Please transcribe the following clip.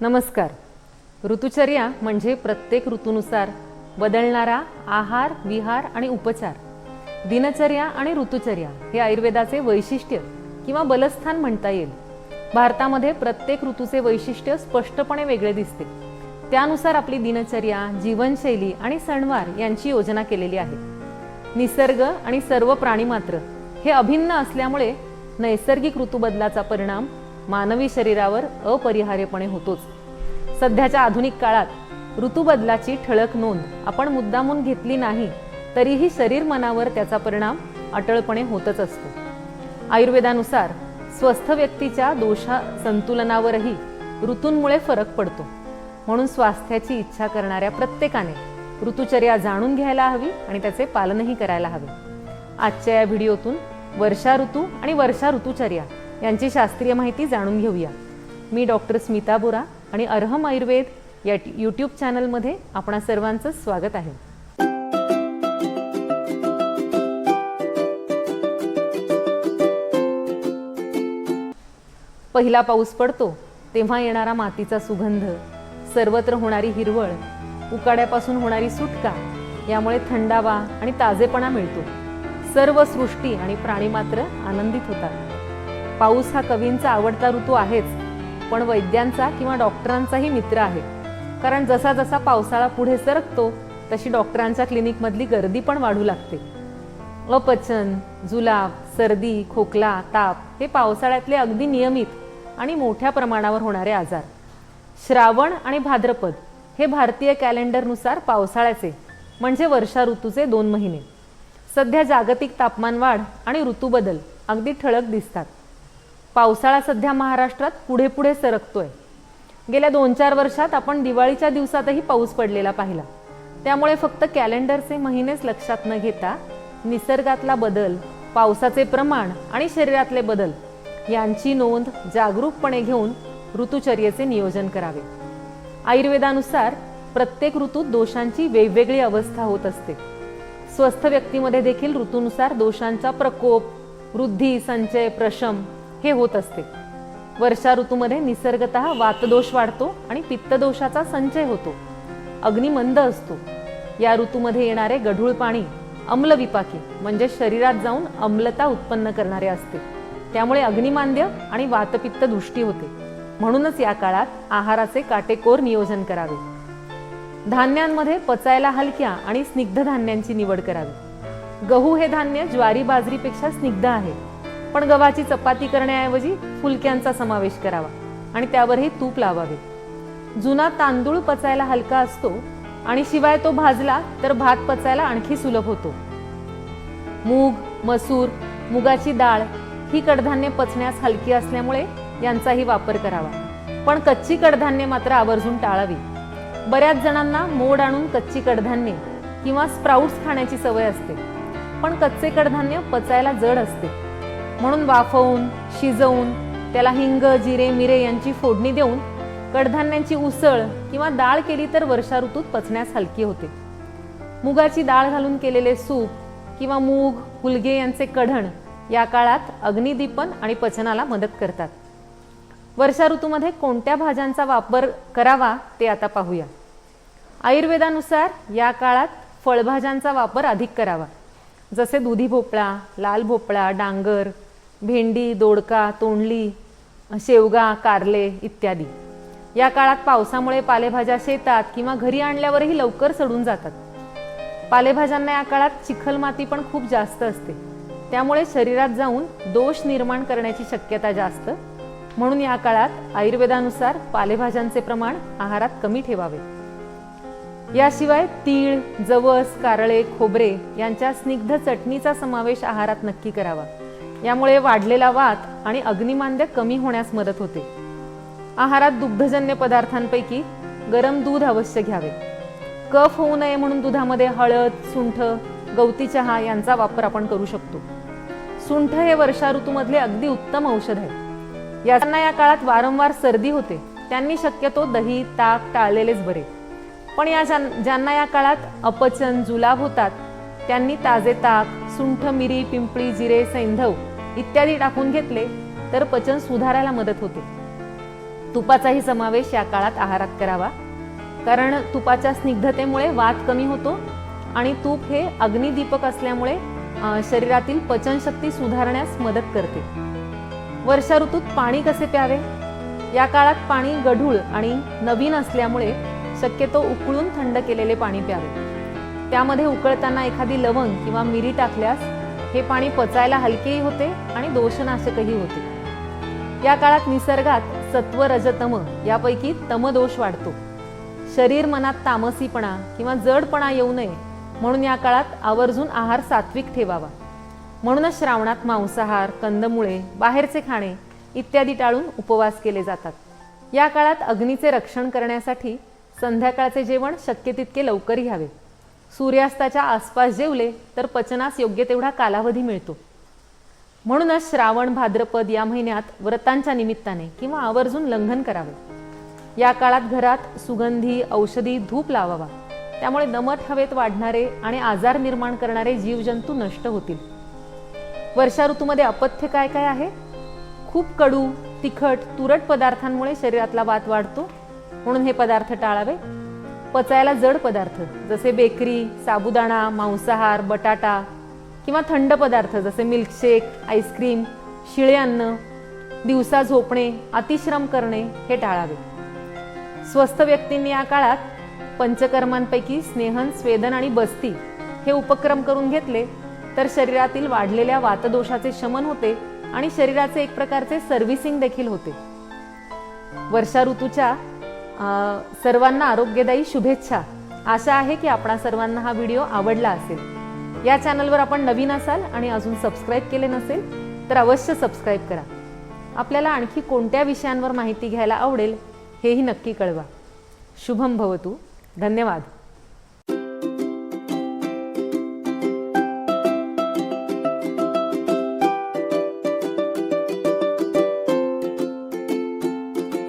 नमस्कार. ऋतुचर्या म्हणजे प्रत्येक ऋतूनुसार बदलणारा आहार विहार आणि उपचार. दिनचर्या आणि ऋतुचर्या हे आयुर्वेदाचे वैशिष्ट्य किंवा बलस्थान म्हणता येईल. भारतामध्ये प्रत्येक ऋतूचे वैशिष्ट्य स्पष्टपणे वेगळे दिसते. त्यानुसार आपली दिनचर्या जीवनशैली आणि सणवार यांची योजना केलेली आहे. निसर्ग आणि सर्व प्राणी मात्र हे अभिन्न असल्यामुळे नैसर्गिक ऋतूबदलाचा परिणाम मानवी शरीरावर अपरिहार्यपणे होतोच. सध्याच्या आधुनिक काळात ऋतूबदलाची ठळक नोंद आपण मुद्दामून घेतली नाही तरीही शरीर मनावर त्याचा परिणाम अटळपणे होतच असतो. आयुर्वेदानुसार स्वस्थ व्यक्तीच्या दोषा संतुलनावरही ऋतूंमुळे फरक पडतो. म्हणून स्वास्थ्याची इच्छा करणाऱ्या प्रत्येकाने ऋतुचर्या जाणून घ्यायला हवी आणि त्याचे पालनही करायला हवे. आजच्या या व्हिडिओतून वर्षा ऋतू आणि वर्षा ऋतुचर्या यांची शास्त्रीय माहिती जाणून घेऊया. मी डॉक्टर स्मिता बोरा आणि अर्हम आयुर्वेद या यूट्यूब चॅनलमध्ये आपणा सर्वांचं स्वागत आहे. पहिला पाऊस पडतो तेव्हा येणारा मातीचा सुगंध सर्वत्र होणारी हिरवळ उकाड्यापासून होणारी सुटका यामुळे थंडावा आणि ताजेपणा मिळतो. सर्व सृष्टी आणि प्राणी मात्र आनंदित होतात. पाऊस हा कवींचा आवडता ऋतू आहेच पण वैद्यांचा किंवा डॉक्टरांचाही मित्र आहे. कारण जसा जसा पावसाळा पुढे सरकतो तशी डॉक्टरांच्या क्लिनिकमधली गर्दी पण वाढू लागते. अपचन जुलाब सर्दी खोकला ताप हे पावसाळ्यातले अगदी नियमित आणि मोठ्या प्रमाणावर होणारे आजार. श्रावण आणि भाद्रपद हे भारतीय कॅलेंडरनुसार पावसाळ्याचे म्हणजे वर्षा ऋतूचे दोन महिने. सध्या जागतिक तापमानवाढ आणि ऋतूबदल अगदी ठळक दिसतात. पावसाळा सध्या महाराष्ट्रात पुढे पुढे सरकतोय. गेल्या दोन चार वर्षात आपण दिवाळीच्या दिवसातही पाऊस पडलेला पाहिला. त्यामुळे फक्त कॅलेंडरचे महिनेच लक्षात न घेता निसर्गातला बदल पावसाचे प्रमाण आणि शरीरातले बदल यांची नोंद जागरूकपणे घेऊन ऋतुचर्येचे नियोजन करावे. आयुर्वेदानुसार प्रत्येक ऋतूत दोषांची वेगवेगळी अवस्था होत असते. स्वस्थ व्यक्तीमध्ये देखील ऋतूनुसार दोषांचा प्रकोप वृद्धी संचय प्रशम हे होत असते. वर्षा ऋतूमध्ये निसर्गत वातदोष वाढतो आणि पित्तदोषाचा संचय होतो. अग्नी मंद असतो. या ऋतूमध्ये येणारे गढूळ पाणी अम्लविपाकी म्हणजे शरीरात जाऊन अम्लता उत्पन्न करणारे असते. त्यामुळे अग्निमांद्य आणि वातपित्त दृष्टी होते. म्हणूनच या काळात आहाराचे काटेकोर नियोजन करावे. धान्यांमध्ये पचायला हलक्या आणि स्निग्ध धान्यांची निवड करावी. गहू हे धान्य ज्वारी बाजरीपेक्षा स्निग्ध आहे. पण गव्हाची चपाती करण्याऐवजी फुलक्यांचा समावेश करावा आणि त्यावरही तूप लावावे. जुना तांदूळ पचायला हलका असतो आणि शिवाय तो भाजला तर भात पचायला आणखी सुलभ होतो. मूग मसूर मुगाची डाळ ही कडधान्य पचण्यास हलकी असल्यामुळे यांचाही वापर करावा. पण कच्ची कडधान्ये मात्र आवर्जून टाळावी. बऱ्याच जणांना मोड आणून कच्ची कडधान्ये किंवा स्प्राउट्स खाण्याची सवय असते. पण कच्चे कडधान्य पचायला जड असते. म्हणून वाफवून शिजवून त्याला हिंग जिरे मिरे यांची फोडणी देऊन कडधान्यांची उसळ किंवा डाळ केली तर वर्षा ऋतूत पचण्यास हलकी होते. मुगाची डाळ घालून केलेले सूप किंवा मूग हुलगे यांचे कढण या काळात अग्निदीपन आणि पचनाला मदत करतात. वर्षा ऋतूमध्ये कोणत्या भाज्यांचा वापर करावा ते आता पाहूया. आयुर्वेदानुसार या काळात फळभाज्यांचा वापर अधिक करावा. जसे दुधी भोपळा लाल भोपळा डांगर भेंडी दोडका तोंडली शेवगा कारले इत्यादी. या काळात पावसामुळे पालेभाज्या शेतात किंवा घरी आणल्यावरही लवकर सडून जातात. पालेभाज्यांना या काळात चिखल माती पण खूप जास्त असते. त्यामुळे शरीरात जाऊन दोष निर्माण करण्याची शक्यता जास्त. म्हणून या काळात आयुर्वेदानुसार पालेभाज्यांचे प्रमाण आहारात कमी ठेवावे. याशिवाय तीळ जवस कारळे खोबरे यांच्या स्निग्ध चटणीचा समावेश आहारात नक्की करावा. यामुळे वाढलेला वात आणि अग्निमांद्य कमी होण्यास मदत होते. आहारात दुग्धजन्य पदार्थांपैकी गरम दूध अवश्य घ्यावे. कफ होऊ नये म्हणून दुधामध्ये हळद सुंठ गवती चहा यांचा वापर आपण करू शकतो. सुंठ हे वर्षा ऋतूमधले अगदी उत्तम औषध आहे. यांना या काळात वारंवार सर्दी होते. त्यांनी शक्यतो दही ताक टाळलेलेच बरे. पण या ज्यांना या काळात अपचन जुलाब होतात त्यांनी ताजे ताक सुंठ मिरी पिंपळी जिरे सैंधव इत्यादी टाकून घेतले तर पचन सुधारायला मदत होते. तुपाचाही समावेश या काळात आहारात करावा. कारण तुपाच्या स्निग्धतेमुळे वात कमी होतो आणि तूप हे अग्निदीपक असल्यामुळे शरीरातील पचनशक्ती सुधारण्यास मदत करते. वर्षा ऋतूत पाणी कसे प्यावे? या काळात पाणी गढूळ आणि नवीन असल्यामुळे शक्यतो उकळून थंड केलेले पाणी प्यावे. त्यामध्ये उकळताना एखादी लवंग किंवा मिरी टाकल्यास हे पाणी पचायला हलकेही होते आणि दोषनाशकही होते. या काळात निसर्गात सत्व रजतम यापैकी तमदोष वाढतो. शरीर मनात तामसीपणा किंवा जडपणा येऊ नये म्हणून या काळात आवर्जून आहार सात्विक ठेवावा. म्हणूनच श्रावणात मांसाहार कंदमुळे बाहेरचे खाणे इत्यादी टाळून उपवास केले जातात. या काळात अग्नीचे रक्षण करण्यासाठी संध्याकाळचे जेवण शक्य तितके लवकर घ्यावे सूर्यास्ताच्या आसपास जेवले तर पचनास योग्य तेवढा कालावधी मिळतो. म्हणूनच श्रावण भाद्रपद या महिन्यात व्रतांच्या निमित्ताने किंवा आवर्जून लंघन करावे. या काळात घरात सुगंधी औषधी धूप लावावा. त्यामुळे दमट हवेत वाढणारे आणि आजार निर्माण करणारे जीवजंतू नष्ट होतील. वर्षा ऋतूमध्ये अपथ्य काय काय आहे? खूप कडू तिखट तुरट पदार्थांमुळे शरीरातला वात वाढतो. म्हणून हे पदार्थ टाळावे. पचायला जड पदार्थ जसे बेकरी साबुदाणा मांसाहार बटाटा किंवा थंड पदार्थ जसे मिल्कशेक आईस्क्रीम शिळे अन्न दिवसा झोपणे अतिश्रम करणे हे टाळावे. स्वस्थ व्यक्तींनी या काळात पंचकर्मांपैकी स्नेहन स्वेदन आणि बस्ती हे उपक्रम करून घेतले तर शरीरातील वाढलेल्या वातदोषाचे शमन होते आणि शरीराचे एक प्रकारचे सर्व्हिसिंग देखील होते. वर्षा ऋतूच्या सर्वांना आरोग्यदायी शुभेच्छा. आशा आहे की आपणा सर्वांना हा व्हिडिओ आवडला असेल. या चॅनलवर आपण नवीन असाल आणि अजून सबस्क्राईब केले नसेल तर अवश्य सबस्क्राईब करा. आपल्याला आणखी कोणत्या विषयांवर माहिती घ्यायला आवडेल हेही नक्की कळवा. शुभम भवतू. धन्यवाद.